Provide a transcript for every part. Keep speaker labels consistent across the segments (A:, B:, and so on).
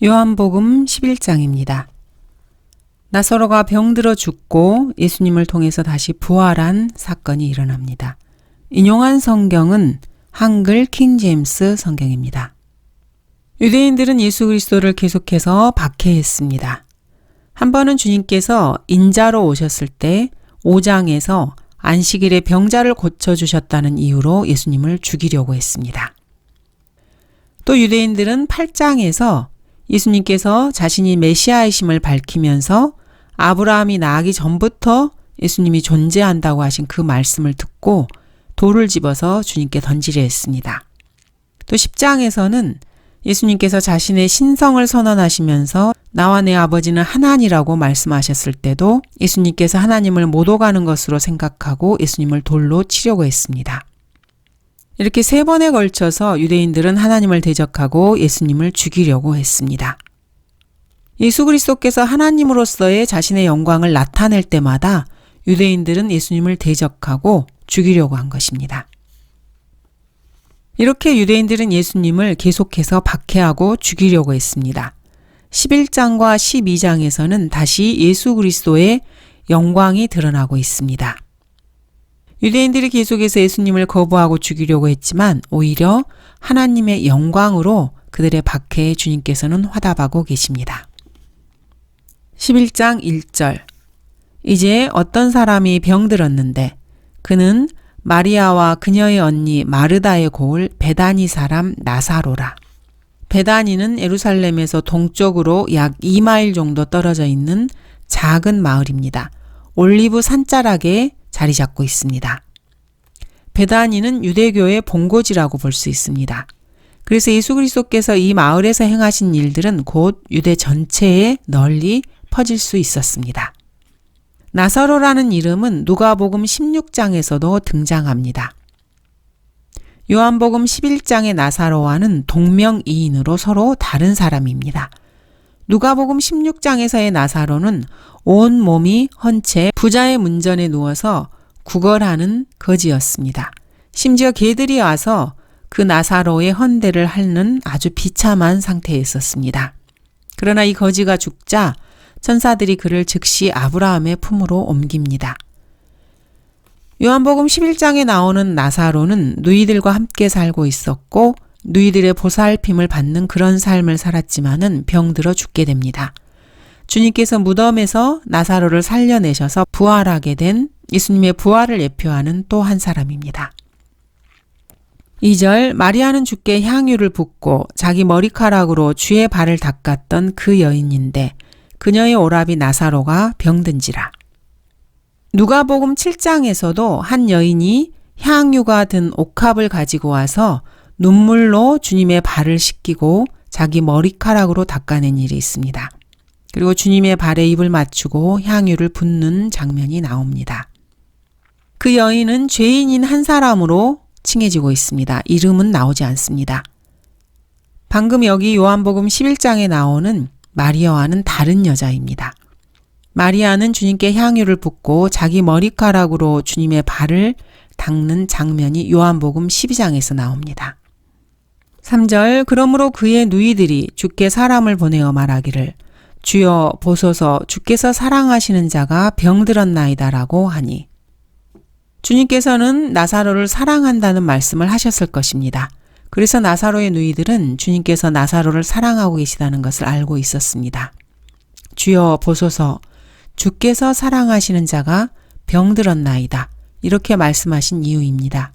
A: 요한복음 11장입니다. 나사로가 병들어 죽고 예수님을 통해서 다시 부활한 사건이 일어납니다. 인용한 성경은 한글 킹제임스 성경입니다. 유대인들은 예수 그리스도를 계속해서 박해했습니다. 한 번은 주님께서 인자로 오셨을 때 5장에서 안식일에 병자를 고쳐주셨다는 이유로 예수님을 죽이려고 했습니다. 또 유대인들은 8장에서 예수님께서 자신이 메시아이심을 밝히면서 아브라함이 나기 전부터 예수님이 존재한다고 하신 그 말씀을 듣고 돌을 집어서 주님께 던지려 했습니다. 또 10장에서는 예수님께서 자신의 신성을 선언하시면서 나와 내 아버지는 하나니라고 말씀하셨을 때도 예수님께서 하나님을 못 오가는 것으로 생각하고 예수님을 돌로 치려고 했습니다. 이렇게 세 번에 걸쳐서 유대인들은 하나님을 대적하고 예수님을 죽이려고 했습니다. 예수 그리스도께서 하나님으로서의 자신의 영광을 나타낼 때마다 유대인들은 예수님을 대적하고 죽이려고 한 것입니다. 이렇게 유대인들은 예수님을 계속해서 박해하고 죽이려고 했습니다. 11장과 12장에서는 다시 예수 그리스도의 영광이 드러나고 있습니다. 유대인들이 계속해서 예수님을 거부하고 죽이려고 했지만 오히려 하나님의 영광으로 그들의 박해에 주님께서는 화답하고 계십니다. 11장 1절 이제 어떤 사람이 병들었는데 그는 마리아와 그녀의 언니 마르다의 고을 베다니 사람 나사로라. 베다니는 예루살렘에서 동쪽으로 약 2마일 정도 떨어져 있는 작은 마을입니다. 올리브 산자락에 자리 잡고 있습니다. 베다니는 유대교의 본고지라고 볼 수 있습니다. 그래서 예수 그리스도께서 이 마을에서 행하신 일들은 곧 유대 전체에 널리 퍼질 수 있었습니다. 나사로라는 이름은 누가복음 16장에서도 등장합니다. 요한복음 11장의 나사로와는 동명이인으로 서로 다른 사람입니다. 누가복음 16장에서의 나사로는 온 몸이 헌채 부자의 문전에 누워서 구걸하는 거지였습니다. 심지어 개들이 와서 그 나사로의 헌대를 하는 아주 비참한 상태에 있었습니다. 그러나 이 거지가 죽자 천사들이 그를 즉시 아브라함의 품으로 옮깁니다. 요한복음 11장에 나오는 나사로는 누이들과 함께 살고 있었고 누이들의 보살핌을 받는 그런 삶을 살았지만은 병들어 죽게 됩니다. 주님께서 무덤에서 나사로를 살려내셔서 부활하게 된 예수님의 부활을 예표하는 또 한 사람입니다. 2절 마리아는 주께 향유를 붓고 자기 머리카락으로 주의 발을 닦았던 그 여인인데 그녀의 오라비 나사로가 병든지라. 누가복음 7장에서도 한 여인이 향유가 든 옥합을 가지고 와서 눈물로 주님의 발을 씻기고 자기 머리카락으로 닦아낸 일이 있습니다. 그리고 주님의 발에 입을 맞추고 향유를 붓는 장면이 나옵니다. 그 여인은 죄인인 한 사람으로 칭해지고 있습니다. 이름은 나오지 않습니다. 방금 여기 요한복음 11장에 나오는 마리아와는 다른 여자입니다. 마리아는 주님께 향유를 붓고 자기 머리카락으로 주님의 발을 닦는 장면이 요한복음 12장에서 나옵니다. 3절 그러므로 그의 누이들이 주께 사람을 보내어 말하기를 주여 보소서 주께서 사랑하시는 자가 병들었나이다라고 하니 주님께서는 나사로를 사랑한다는 말씀을 하셨을 것입니다. 그래서 나사로의 누이들은 주님께서 나사로를 사랑하고 계시다는 것을 알고 있었습니다. 주여 보소서 주께서 사랑하시는 자가 병들었나이다. 이렇게 말씀하신 이유입니다.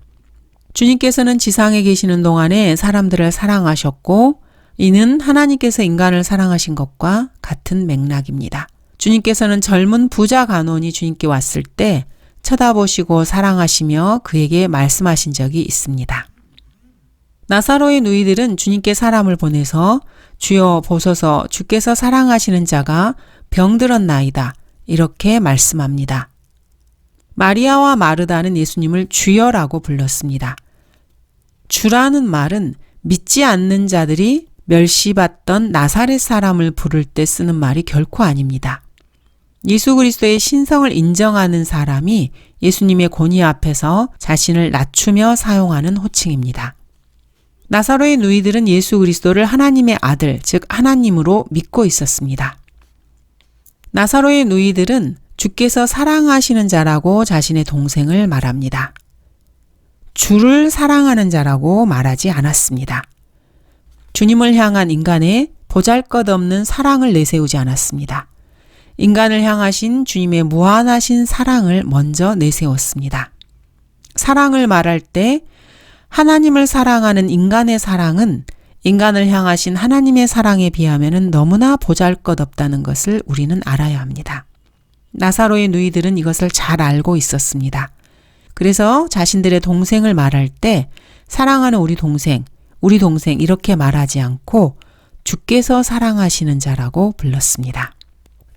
A: 주님께서는 지상에 계시는 동안에 사람들을 사랑하셨고 이는 하나님께서 인간을 사랑하신 것과 같은 맥락입니다. 주님께서는 젊은 부자 간원이 주님께 왔을 때 쳐다보시고 사랑하시며 그에게 말씀하신 적이 있습니다. 나사로의 누이들은 주님께 사람을 보내서 주여 보소서 주께서 사랑하시는 자가 병들었나이다. 이렇게 말씀합니다. 마리아와 마르다는 예수님을 주여라고 불렀습니다. 주라는 말은 믿지 않는 자들이 멸시받던 나사렛 사람을 부를 때 쓰는 말이 결코 아닙니다. 예수 그리스도의 신성을 인정하는 사람이 예수님의 권위 앞에서 자신을 낮추며 사용하는 호칭입니다. 나사로의 누이들은 예수 그리스도를 하나님의 아들, 즉 하나님으로 믿고 있었습니다. 나사로의 누이들은 주께서 사랑하시는 자라고 자신의 동생을 말합니다. 주를 사랑하는 자라고 말하지 않았습니다. 주님을 향한 인간의 보잘 것 없는 사랑을 내세우지 않았습니다. 인간을 향하신 주님의 무한하신 사랑을 먼저 내세웠습니다. 사랑을 말할 때 하나님을 사랑하는 인간의 사랑은 인간을 향하신 하나님의 사랑에 비하면 너무나 보잘 것 없다는 것을 우리는 알아야 합니다. 나사로의 누이들은 이것을 잘 알고 있었습니다. 그래서 자신들의 동생을 말할 때 사랑하는 우리 동생, 우리 동생 이렇게 말하지 않고 주께서 사랑하시는 자라고 불렀습니다.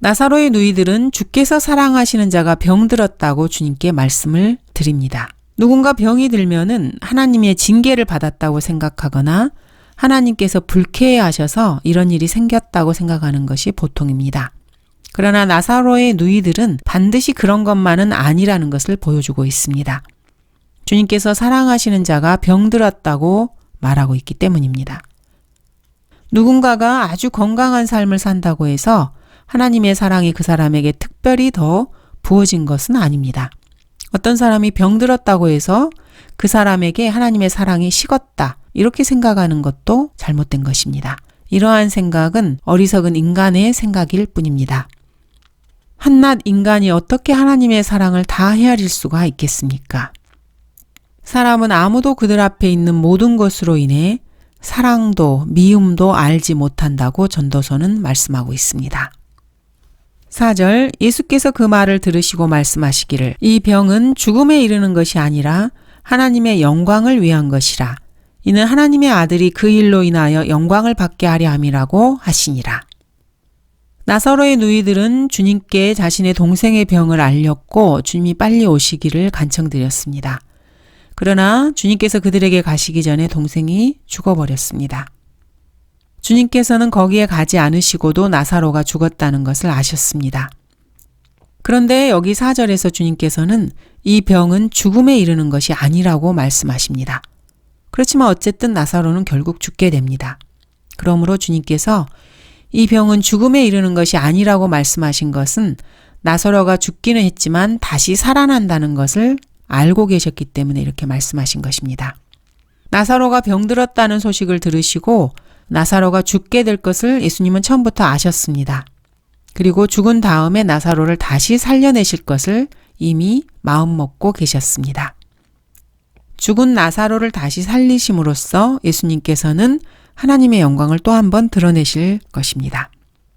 A: 나사로의 누이들은 주께서 사랑하시는 자가 병들었다고 주님께 말씀을 드립니다. 누군가 병이 들면은 하나님의 징계를 받았다고 생각하거나 하나님께서 불쾌해 하셔서 이런 일이 생겼다고 생각하는 것이 보통입니다. 그러나 나사로의 누이들은 반드시 그런 것만은 아니라는 것을 보여주고 있습니다. 주님께서 사랑하시는 자가 병들었다고 말하고 있기 때문입니다. 누군가가 아주 건강한 삶을 산다고 해서 하나님의 사랑이 그 사람에게 특별히 더 부어진 것은 아닙니다. 어떤 사람이 병들었다고 해서 그 사람에게 하나님의 사랑이 식었다. 이렇게 생각하는 것도 잘못된 것입니다. 이러한 생각은 어리석은 인간의 생각일 뿐입니다. 한낱 인간이 어떻게 하나님의 사랑을 다 헤아릴 수가 있겠습니까? 사람은 아무도 그들 앞에 있는 모든 것으로 인해 사랑도 미움도 알지 못한다고 전도서는 말씀하고 있습니다. 4절 예수께서 그 말을 들으시고 말씀하시기를 이 병은 죽음에 이르는 것이 아니라 하나님의 영광을 위한 것이라 이는 하나님의 아들이 그 일로 인하여 영광을 받게 하려 함이라고 하시니라. 나사로의 누이들은 주님께 자신의 동생의 병을 알렸고 주님이 빨리 오시기를 간청드렸습니다. 그러나 주님께서 그들에게 가시기 전에 동생이 죽어버렸습니다. 주님께서는 거기에 가지 않으시고도 나사로가 죽었다는 것을 아셨습니다. 그런데 여기 4절에서 주님께서는 이 병은 죽음에 이르는 것이 아니라고 말씀하십니다. 그렇지만 어쨌든 나사로는 결국 죽게 됩니다. 그러므로 주님께서 이 병은 죽음에 이르는 것이 아니라고 말씀하신 것은 나사로가 죽기는 했지만 다시 살아난다는 것을 알고 계셨기 때문에 이렇게 말씀하신 것입니다. 나사로가 병들었다는 소식을 들으시고 나사로가 죽게 될 것을 예수님은 처음부터 아셨습니다. 그리고 죽은 다음에 나사로를 다시 살려내실 것을 이미 마음 먹고 계셨습니다. 죽은 나사로를 다시 살리심으로써 예수님께서는 하나님의 영광을 또 한 번 드러내실 것입니다.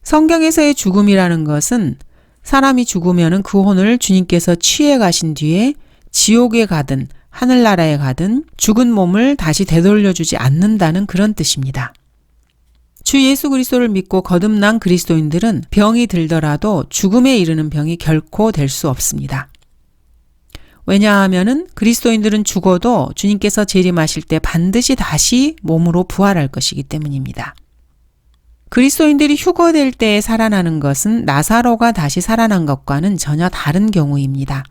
A: 성경에서의 죽음이라는 것은 사람이 죽으면은 그 혼을 주님께서 취해 가신 뒤에 지옥에 가든 하늘나라에 가든 죽은 몸을 다시 되돌려주지 않는다는 그런 뜻입니다. 주 예수 그리스도를 믿고 거듭난 그리스도인들은 병이 들더라도 죽음에 이르는 병이 결코 될 수 없습니다. 왜냐하면은 그리스도인들은 죽어도 주님께서 재림하실 때 반드시 다시 몸으로 부활할 것이기 때문입니다. 그리스도인들이 휴거될 때에 살아나는 것은 나사로가 다시 살아난 것과는 전혀 다른 경우입니다.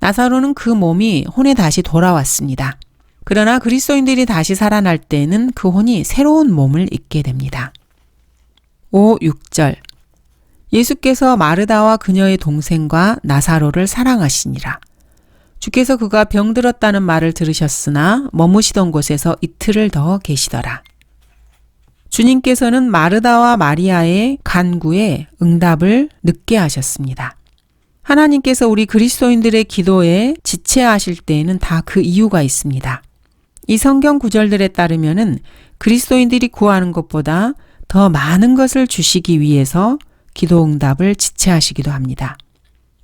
A: 나사로는 그 몸이 혼에 다시 돌아왔습니다. 그러나 그리스도인들이 다시 살아날 때는 그 혼이 새로운 몸을 입게 됩니다. 5, 6절 예수께서 마르다와 그녀의 동생과 나사로를 사랑하시니라. 주께서 그가 병들었다는 말을 들으셨으나 머무시던 곳에서 이틀을 더 계시더라. 주님께서는 마르다와 마리아의 간구에 응답을 늦게 하셨습니다. 하나님께서 우리 그리스도인들의 기도에 지체하실 때에는 다 그 이유가 있습니다. 이 성경 구절들에 따르면은 그리스도인들이 구하는 것보다 더 많은 것을 주시기 위해서 기도 응답을 지체하시기도 합니다.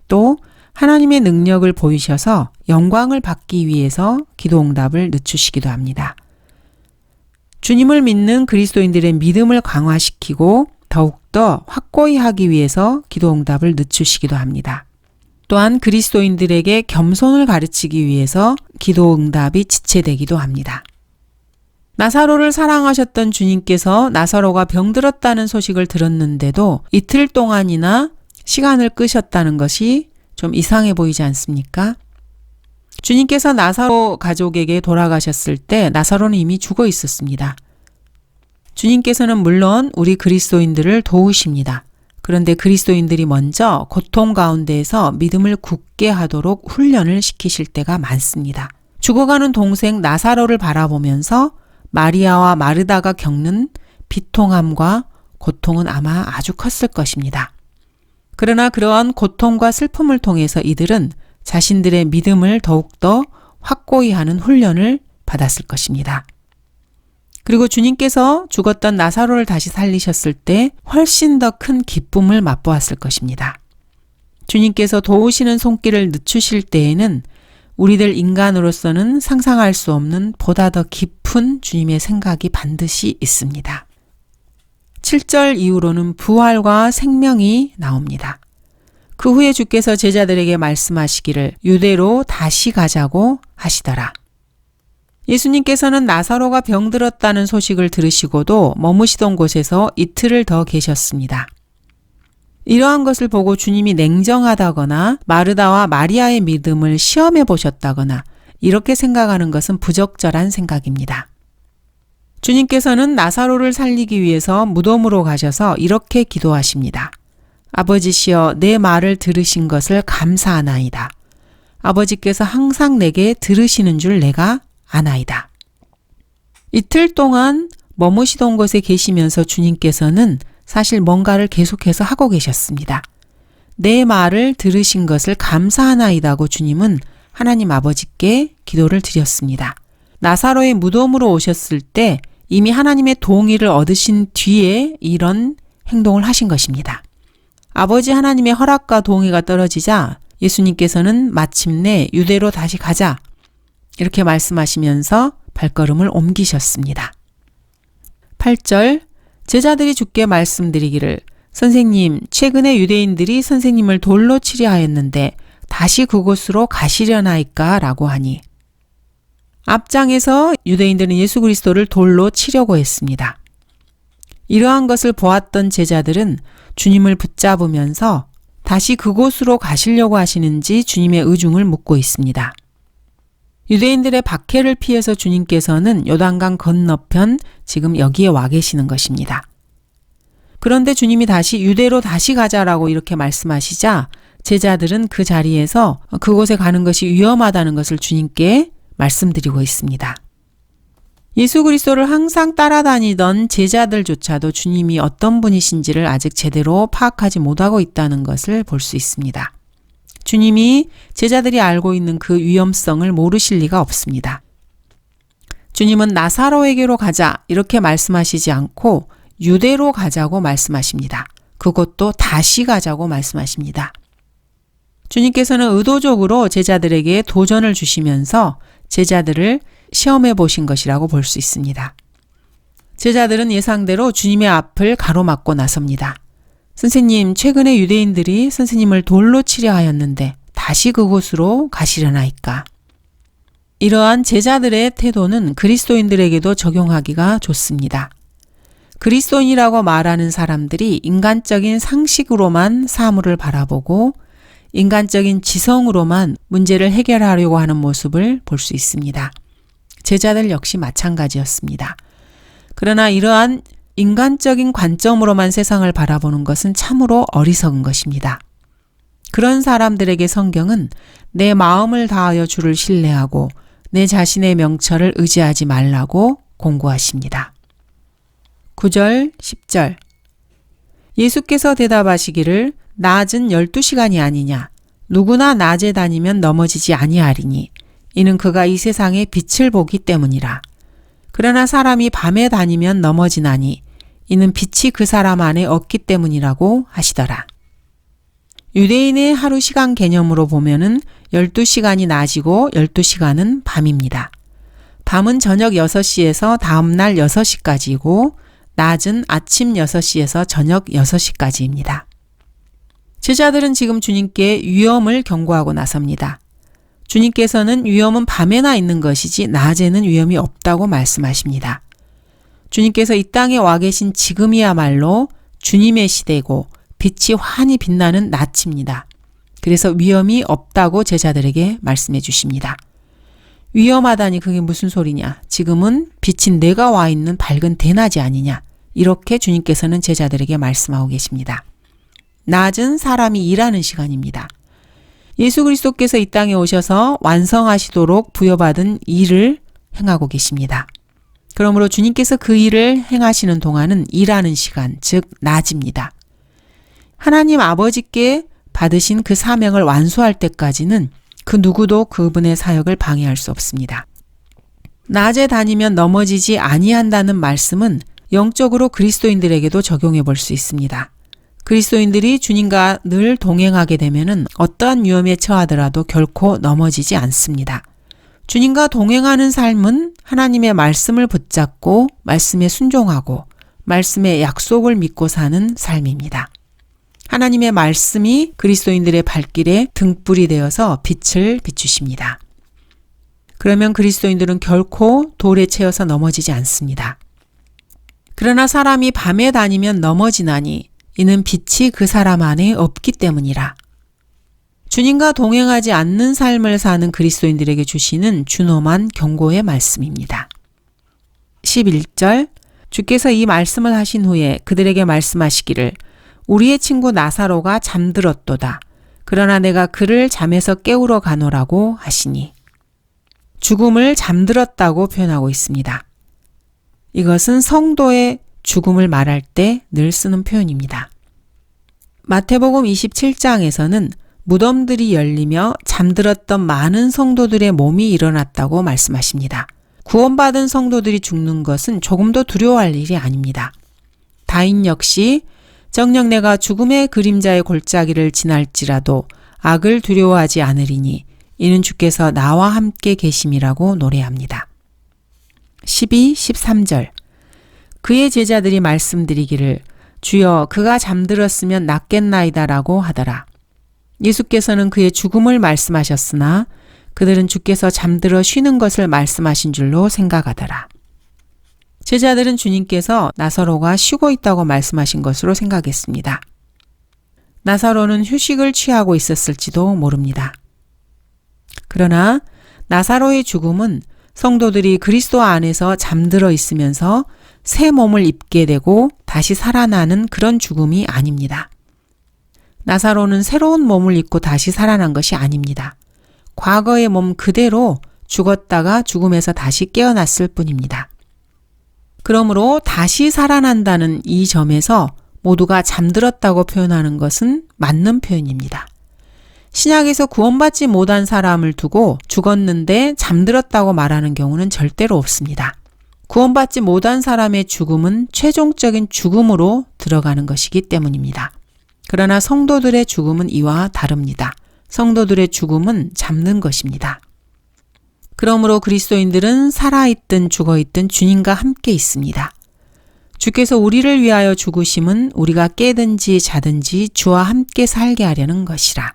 A: 또 하나님의 능력을 보이셔서 영광을 받기 위해서 기도 응답을 늦추시기도 합니다. 주님을 믿는 그리스도인들의 믿음을 강화시키고 더욱더 확고히 하기 위해서 기도 응답을 늦추시기도 합니다. 또한 그리스도인들에게 겸손을 가르치기 위해서 기도 응답이 지체되기도 합니다. 나사로를 사랑하셨던 주님께서 나사로가 병들었다는 소식을 들었는데도 이틀 동안이나 시간을 끄셨다는 것이 좀 이상해 보이지 않습니까? 주님께서 나사로 가족에게 돌아가셨을 때 나사로는 이미 죽어 있었습니다. 주님께서는 물론 우리 그리스도인들을 도우십니다. 그런데 그리스도인들이 먼저 고통 가운데에서 믿음을 굳게 하도록 훈련을 시키실 때가 많습니다. 죽어가는 동생 나사로를 바라보면서 마리아와 마르다가 겪는 비통함과 고통은 아마 아주 컸을 것입니다. 그러나 그러한 고통과 슬픔을 통해서 이들은 자신들의 믿음을 더욱더 확고히 하는 훈련을 받았을 것입니다. 그리고 주님께서 죽었던 나사로를 다시 살리셨을 때 훨씬 더 큰 기쁨을 맛보았을 것입니다. 주님께서 도우시는 손길을 늦추실 때에는 우리들 인간으로서는 상상할 수 없는 보다 더 깊은 주님의 생각이 반드시 있습니다. 7절 이후로는 부활과 생명이 나옵니다. 그 후에 주께서 제자들에게 말씀하시기를 유대로 다시 가자고 하시더라. 예수님께서는 나사로가 병들었다는 소식을 들으시고도 머무시던 곳에서 이틀을 더 계셨습니다. 이러한 것을 보고 주님이 냉정하다거나 마르다와 마리아의 믿음을 시험해 보셨다거나 이렇게 생각하는 것은 부적절한 생각입니다. 주님께서는 나사로를 살리기 위해서 무덤으로 가셔서 이렇게 기도하십니다. 아버지시여 내 말을 들으신 것을 감사하나이다. 아버지께서 항상 내게 들으시는 줄 내가 아나이다. 이틀 동안 머무시던 곳에 계시면서 주님께서는 사실 뭔가를 계속해서 하고 계셨습니다. 내 말을 들으신 것을 감사하나이다고 주님은 하나님 아버지께 기도를 드렸습니다. 나사로의 무덤으로 오셨을 때 이미 하나님의 동의를 얻으신 뒤에 이런 행동을 하신 것입니다. 아버지 하나님의 허락과 동의가 떨어지자 예수님께서는 마침내 유대로 다시 가자 이렇게 말씀하시면서 발걸음을 옮기셨습니다. 8절 제자들이 주께 말씀드리기를 선생님 최근에 유대인들이 선생님을 돌로 치려 하였는데 다시 그곳으로 가시려나이까 라고 하니 앞장에서 유대인들은 예수 그리스도를 돌로 치려고 했습니다. 이러한 것을 보았던 제자들은 주님을 붙잡으면서 다시 그곳으로 가시려고 하시는지 주님의 의중을 묻고 있습니다. 유대인들의 박해를 피해서 주님께서는 요단강 건너편 지금 여기에 와 계시는 것입니다. 그런데 주님이 다시 유대로 다시 가자라고 이렇게 말씀하시자 제자들은 그 자리에서 그곳에 가는 것이 위험하다는 것을 주님께 말씀드리고 있습니다. 예수 그리스도를 항상 따라다니던 제자들조차도 주님이 어떤 분이신지를 아직 제대로 파악하지 못하고 있다는 것을 볼 수 있습니다. 주님이 제자들이 알고 있는 그 위험성을 모르실 리가 없습니다. 주님은 나사로에게로 가자 이렇게 말씀하시지 않고 유대로 가자고 말씀하십니다. 그것도 다시 가자고 말씀하십니다. 주님께서는 의도적으로 제자들에게 도전을 주시면서 제자들을 시험해 보신 것이라고 볼 수 있습니다. 제자들은 예상대로 주님의 앞을 가로막고 나섭니다. 선생님, 최근에 유대인들이 선생님을 돌로 치려 하였는데 다시 그곳으로 가시려나이까? 이러한 제자들의 태도는 그리스도인들에게도 적용하기가 좋습니다. 그리스도인이라고 말하는 사람들이 인간적인 상식으로만 사물을 바라보고 인간적인 지성으로만 문제를 해결하려고 하는 모습을 볼 수 있습니다. 제자들 역시 마찬가지였습니다. 그러나 이러한 인간적인 관점으로만 세상을 바라보는 것은 참으로 어리석은 것입니다. 그런 사람들에게 성경은 내 마음을 다하여 주를 신뢰하고 내 자신의 명철을 의지하지 말라고 공고하십니다. 9절, 10절. 예수께서 대답하시기를 낮은 12시간이 아니냐. 누구나 낮에 다니면 넘어지지 아니하리니. 이는 그가 이 세상에 빛을 보기 때문이라. 그러나 사람이 밤에 다니면 넘어지나니. 이는 빛이 그 사람 안에 없기 때문이라고 하시더라. 유대인의 하루 시간 개념으로 보면은 12시간이 낮이고 12시간은 밤입니다. 밤은 저녁 6시에서 다음날 6시까지이고 낮은 아침 6시에서 저녁 6시까지입니다. 제자들은 지금 주님께 위험을 경고하고 나섭니다. 주님께서는 위험은 밤에나 있는 것이지 낮에는 위험이 없다고 말씀하십니다. 주님께서 이 땅에 와 계신 지금이야말로 주님의 시대고 빛이 환히 빛나는 낮입니다. 그래서 위험이 없다고 제자들에게 말씀해 주십니다. 위험하다니 그게 무슨 소리냐. 지금은 빛인 내가 와 있는 밝은 대낮이 아니냐. 이렇게 주님께서는 제자들에게 말씀하고 계십니다. 낮은 사람이 일하는 시간입니다. 예수 그리스도께서 이 땅에 오셔서 완성하시도록 부여받은 일을 행하고 계십니다. 그러므로 주님께서 그 일을 행하시는 동안은 일하는 시간, 즉, 낮입니다. 하나님 아버지께 받으신 그 사명을 완수할 때까지는 그 누구도 그분의 사역을 방해할 수 없습니다. 낮에 다니면 넘어지지 아니한다는 말씀은 영적으로 그리스도인들에게도 적용해 볼 수 있습니다. 그리스도인들이 주님과 늘 동행하게 되면은 어떠한 위험에 처하더라도 결코 넘어지지 않습니다. 주님과 동행하는 삶은 하나님의 말씀을 붙잡고 말씀에 순종하고 말씀의 약속을 믿고 사는 삶입니다. 하나님의 말씀이 그리스도인들의 발길에 등불이 되어서 빛을 비추십니다. 그러면 그리스도인들은 결코 돌에 채여서 넘어지지 않습니다. 그러나 사람이 밤에 다니면 넘어지나니 이는 빛이 그 사람 안에 없기 때문이라. 주님과 동행하지 않는 삶을 사는 그리스도인들에게 주시는 준엄한 경고의 말씀입니다. 11절 주께서 이 말씀을 하신 후에 그들에게 말씀하시기를 우리의 친구 나사로가 잠들었도다. 그러나 내가 그를 잠에서 깨우러 가노라고 하시니 죽음을 잠들었다고 표현하고 있습니다. 이것은 성도의 죽음을 말할 때 늘 쓰는 표현입니다. 마태복음 27장에서는 무덤들이 열리며 잠들었던 많은 성도들의 몸이 일어났다고 말씀하십니다. 구원받은 성도들이 죽는 것은 조금도 두려워할 일이 아닙니다. 다인 역시 정녕 내가 죽음의 그림자의 골짜기를 지날지라도 악을 두려워하지 않으리니 이는 주께서 나와 함께 계심이라고 노래합니다. 12, 13절 그의 제자들이 말씀드리기를 주여 그가 잠들었으면 낫겠나이다라고 하더라. 예수께서는 그의 죽음을 말씀하셨으나 그들은 주께서 잠들어 쉬는 것을 말씀하신 줄로 생각하더라. 제자들은 주님께서 나사로가 쉬고 있다고 말씀하신 것으로 생각했습니다. 나사로는 휴식을 취하고 있었을지도 모릅니다. 그러나 나사로의 죽음은 성도들이 그리스도 안에서 잠들어 있으면서 새 몸을 입게 되고 다시 살아나는 그런 죽음이 아닙니다. 나사로는 새로운 몸을 입고 다시 살아난 것이 아닙니다. 과거의 몸 그대로 죽었다가 죽음에서 다시 깨어났을 뿐입니다. 그러므로 다시 살아난다는 이 점에서 모두가 잠들었다고 표현하는 것은 맞는 표현입니다. 신약에서 구원받지 못한 사람을 두고 죽었는데 잠들었다고 말하는 경우는 절대로 없습니다. 구원받지 못한 사람의 죽음은 최종적인 죽음으로 들어가는 것이기 때문입니다. 그러나 성도들의 죽음은 이와 다릅니다. 성도들의 죽음은 잠든 것입니다. 그러므로 그리스도인들은 살아있든 죽어있든 주님과 함께 있습니다. 주께서 우리를 위하여 죽으심은 우리가 깨든지 자든지 주와 함께 살게 하려는 것이라.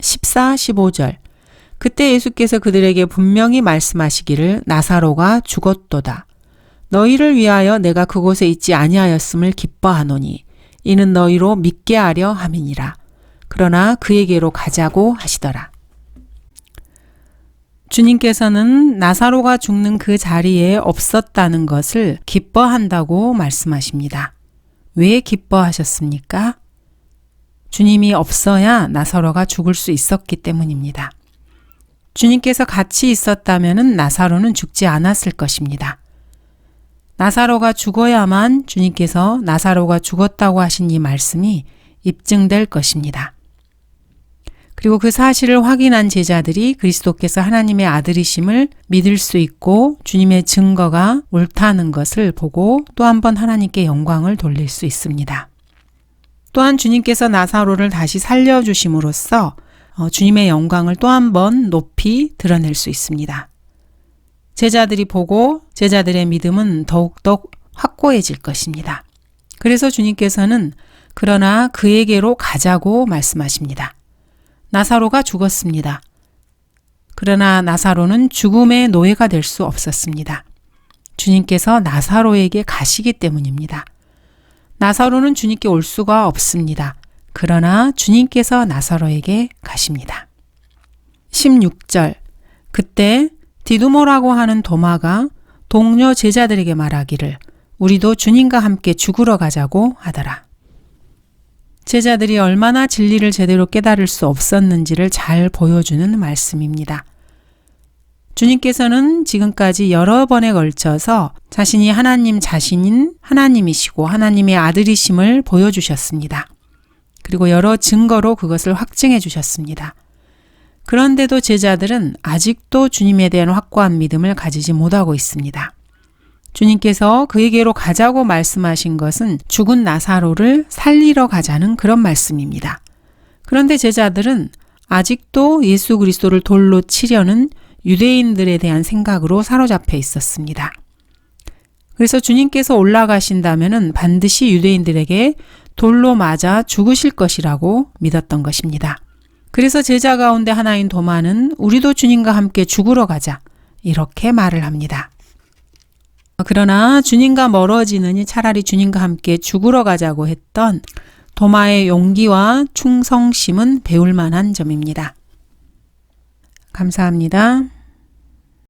A: 14, 15절. 그때 예수께서 그들에게 분명히 말씀하시기를 나사로가 죽었도다. 너희를 위하여 내가 그곳에 있지 아니하였음을 기뻐하노니 이는 너희로 믿게 하려 함이니라. 그러나 그에게로 가자고 하시더라. 주님께서는 나사로가 죽는 그 자리에 없었다는 것을 기뻐한다고 말씀하십니다. 왜 기뻐하셨습니까? 주님이 없어야 나사로가 죽을 수 있었기 때문입니다. 주님께서 같이 있었다면 나사로는 죽지 않았을 것입니다. 나사로가 죽어야만 주님께서 나사로가 죽었다고 하신 이 말씀이 입증될 것입니다. 그리고 그 사실을 확인한 제자들이 그리스도께서 하나님의 아들이심을 믿을 수 있고 주님의 증거가 옳다는 것을 보고 또 한 번 하나님께 영광을 돌릴 수 있습니다. 또한 주님께서 나사로를 다시 살려주심으로써 어, 주님의 영광을 또 한 번 높이 드러낼 수 있습니다. 제자들이 보고 제자들의 믿음은 더욱더 확고해질 것입니다. 그래서 주님께서는 그러나 그에게로 가자고 말씀하십니다. 나사로가 죽었습니다. 그러나 나사로는 죽음의 노예가 될 수 없었습니다. 주님께서 나사로에게 가시기 때문입니다. 나사로는 주님께 올 수가 없습니다. 그러나 주님께서 나사로에게 가십니다. 16절 그때 디두모라고 하는 도마가 동료 제자들에게 말하기를 우리도 주님과 함께 죽으러 가자고 하더라. 제자들이 얼마나 진리를 제대로 깨달을 수 없었는지를 잘 보여주는 말씀입니다. 주님께서는 지금까지 여러 번에 걸쳐서 자신이 하나님 자신인 하나님이시고 하나님의 아들이심을 보여주셨습니다. 그리고 여러 증거로 그것을 확증해 주셨습니다. 그런데도 제자들은 아직도 주님에 대한 확고한 믿음을 가지지 못하고 있습니다. 주님께서 그에게로 가자고 말씀하신 것은 죽은 나사로를 살리러 가자는 그런 말씀입니다. 그런데 제자들은 아직도 예수 그리스도를 돌로 치려는 유대인들에 대한 생각으로 사로잡혀 있었습니다. 그래서 주님께서 올라가신다면 반드시 유대인들에게 돌로 맞아 죽으실 것이라고 믿었던 것입니다. 그래서 제자 가운데 하나인 도마는 우리도 주님과 함께 죽으러 가자. 이렇게 말을 합니다. 그러나 주님과 멀어지느니 차라리 주님과 함께 죽으러 가자고 했던 도마의 용기와 충성심은 배울 만한 점입니다. 감사합니다.